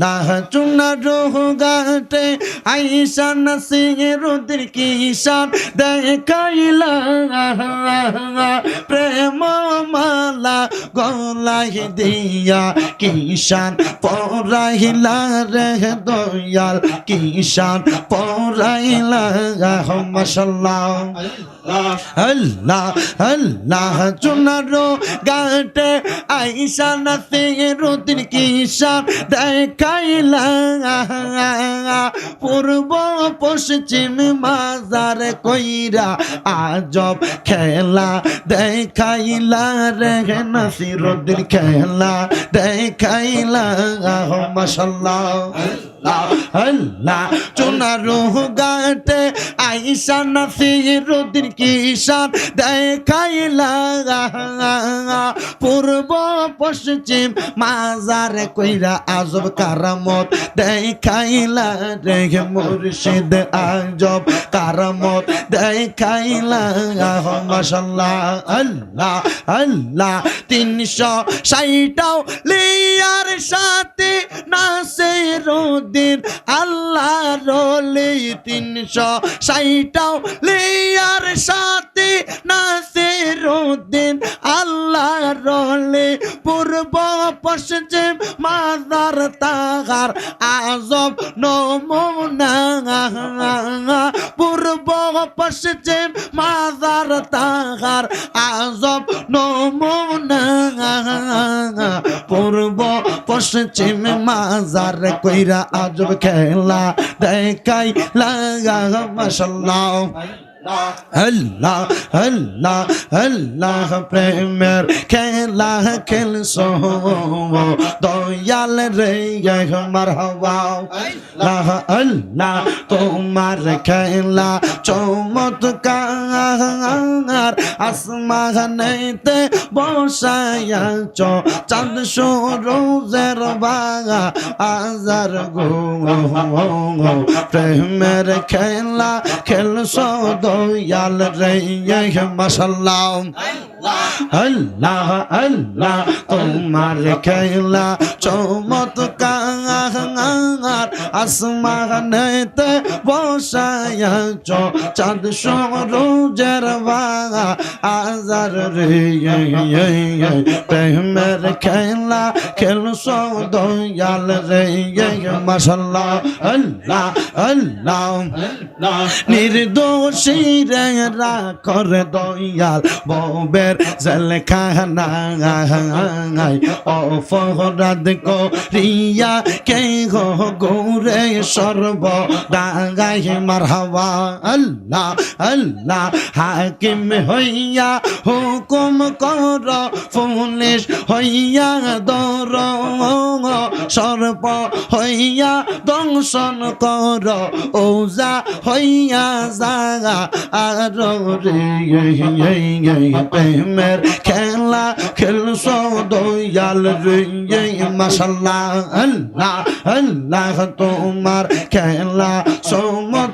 আল্লাহ গাটে আইসা নাসিরুদ্দিন কিশান দেখাইলা। প্রেম মালা গলাই দিয়া কিষান পরাইলা রে দয়াল কিষান পরাইলা। মশাল্লাহ আল্লাহ আল্লাহ চুনারো গাটে আইসা নাসিরুদ্দিন কিষান দেখাইলা পূর্ব পশ্চিম মাজার কইরা আজব খেলা দেখাইলা রে নাসিরুদ্দিন, খেলা দেখাইলা মাশাল্লাহ, আল্লাহ, চুনারু গাটে আইসা নাসিরুদ্দিন কিষান দেখাইলা পূর্ব পশ্চিম মাজার কইরা আজব কারামত দেখাইলা রে মুর্শিদ আজব কারামত দেখাইলা মাশাল্লাহ, আল্লাহ আল্লাহ। তিনশো ষাটটাও লিয়ার সাথে নাসের দিন আল্লাহ রলি। তিনশো ষাটটাও লিয়ার সাথে নাসের দিন রলে পূর্ব পশ্চিম মাদার তাহার আজব নমুনা, পূর্ব পশ্চিম মাদার তাহার আজব নমুনা, পূর্ব পশ্চিম মাজার কইরা আজব খেলা দেখাই লাগা মশাল্লাহ। আল্লাহ আল্লাহ আল্লাহ প্রেমের খেলা খেলছো দয়াল রে মারহাবা আল্লাহ আল্লাহ তোমার খেলা চমৎকার আসমানেতে বসায়া চ চাঁদ সরোজের বাগা আজার গো প্রেমের খেলা খেলছো দয়াল রে মাসাল্লাহ আল্লাহ আল্লাহ, তোমার খেলা চমৎকার আসমানেতে বসায়া চ চাঁদ সরোজের বাগা আজার রে প্রেমের খেলা খেলছো দয়াল রে মাসাল্লাহ আল্লাহ আল্লাহ নির্দোষী রে রাখর দয়াল ববের জলখানাই অপরাধ করিয়া কে গো গৌরে সর্ব ডাঙ্গাই মারহাবা আল্লাহ আল্লাহ হাকিম হইয়া হুকুম কর পুলিশ হইয়া দর সর্ব হইয়া দংশন কর ওজা হইয়া জাগা আর রে প্রেমের খেলা খেলছো দয়াল রে মাসাল্লাহ আল্লাহ আল্লাহ তোমার খেলা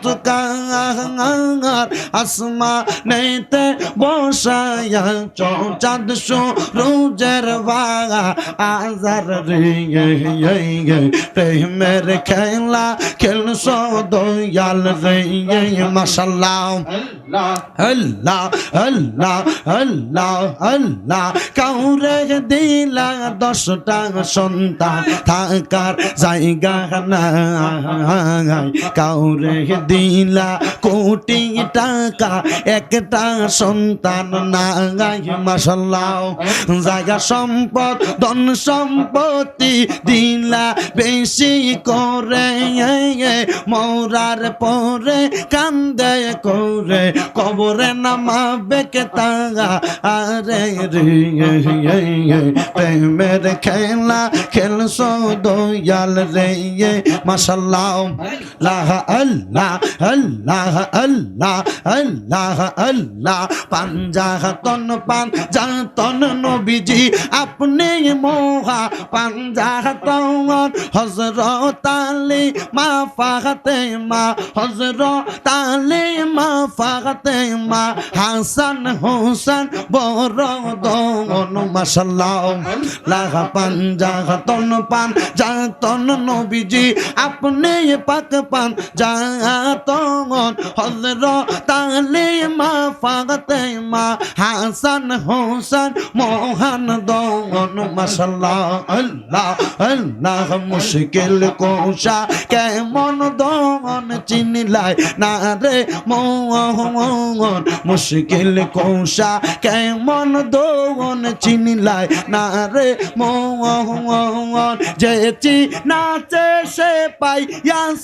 চমৎকার আসমা নেতে বসায়া চাঁদ রোজের বাগা আজার রে প্রেমের খেলা খেলছো দয়াল রে মাসাল্লাহ আল্লাহ আল্লাহ আল্লাহ আল্লাহ কাউরে দিলা দশটা সন্তান থাকার জায়গা নাই। কাউরে দিলা কোটি টাকা, একটা সন্তান মাসাল্লাহ জায়গা সম্পদ, ধন সম্পত্তি দিলা বেশি করে, মরার পরে কান্দে করে, কবরে নামাবে কে তাগা আরে রে, প্রেমের খেলা খেলছো দয়াল রে মাশাল্লাহ লাহ আল্লাহ আল্লাহ। আল্লাহ আল্লাহ আল্লাহ পাঞ্জাতন পাঞ্জাতন নবীজি, আপনি মোহা পাঞ্জাতন হজরত আলী, মা ফাতে মা হজরত আলী, মা ফাতে মা হাসান হোসেন বড় দন মাশাল্লাহ লাহা পাঞ্জাতন পাঞ্জাতন নবীজি, আপনি পাক পান জাতন হজরত আলী মা ফাতে মা হাসান হোসেন মাশাল্লাহ আল্লাহ আল্লাহ মুশকিল কোশা কেমন দন চিনিলাই না রে মোহন মুশকিল কোশা কেমন দন চিনিলাই না রে মোহন যে নাচে সে পাই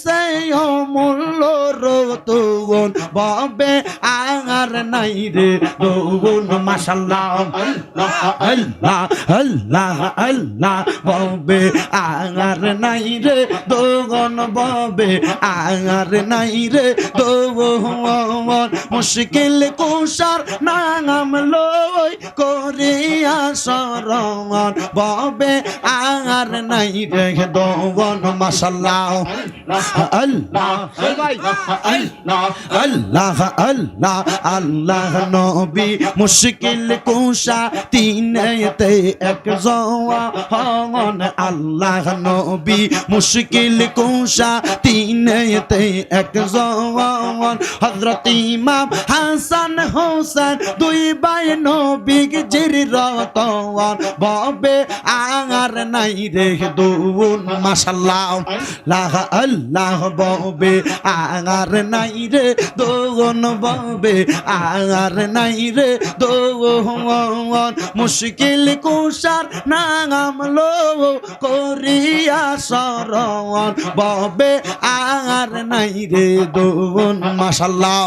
সে অমূল্য রতন ববে আর নাই রে। দৌন মাশাল্লাহ, আল্লাহ আল্লাহ আল্লাহ, ববে আর নাই রে। দোগন ববে আর নাই রে। দোগন মুশকিল কুশার নাম লই করিয়া শরণ ববে আর নাই রে। দোগন মাশাল্লাহ আল্লাহ আল্লাহ আল্লাহ আল্লাহ নবী মুশকিল কুশা তিনেতে এক জওয়ান আল্লাহ নবী মুশকিল কুশা তিনেতে এক জওয়ান হযরত ইমাম হাসান হোসেন দুই ভাই নবী জির রতওয়ান ববে আর নাই রে দুন মাশাল্লাহ লাহ আল্লাহ, ববে আর নাই রে দোগন বাবে আর নাই রে দোগন মুশকিল কুশার নাম লো করিয়া সরণ বাবে আর নাই রে, দোগন। মাশাল্লাহ।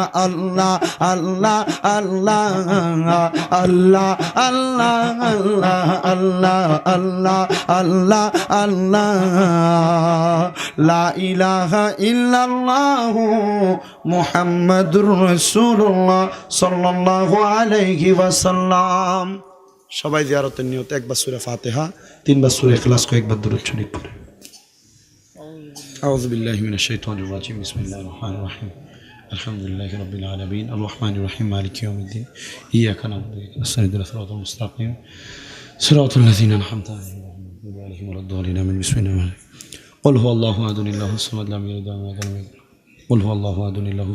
আল্লাহ আল্লাহ আল্লাহ আল্লাহ আল্লাহ আল্লাহ আল্লাহ আল্লাহ আল্লাহ লা ইলাহা ইল্লাল্লাহ মুহাম্মাদুর রাসূলুল্লাহ সাল্লাল্লাহু আলাইহি ওয়াসাল্লাম সবাই জিয়ারতের নিয়ত একবার সূরা ফাতিহা তিনবার সূরা ইখলাস কয়েকবার দরুদ শরীফ পড়ে أعوذ بالله من الشيطان الرجيم بسم الله الرحمن الرحيم الحمد لله رب العالمين. الرحمن الرحيم مالك يوم الدين. إياك نعبد وإياك نستعين. الصراط المستقيم. صراط الذين أنعمت عليهم غير عليهم ولا الضالين آمين بسم الله قل هو الله أحد الله الصمد لم يلد ولم يولد قل هو الله أحد الله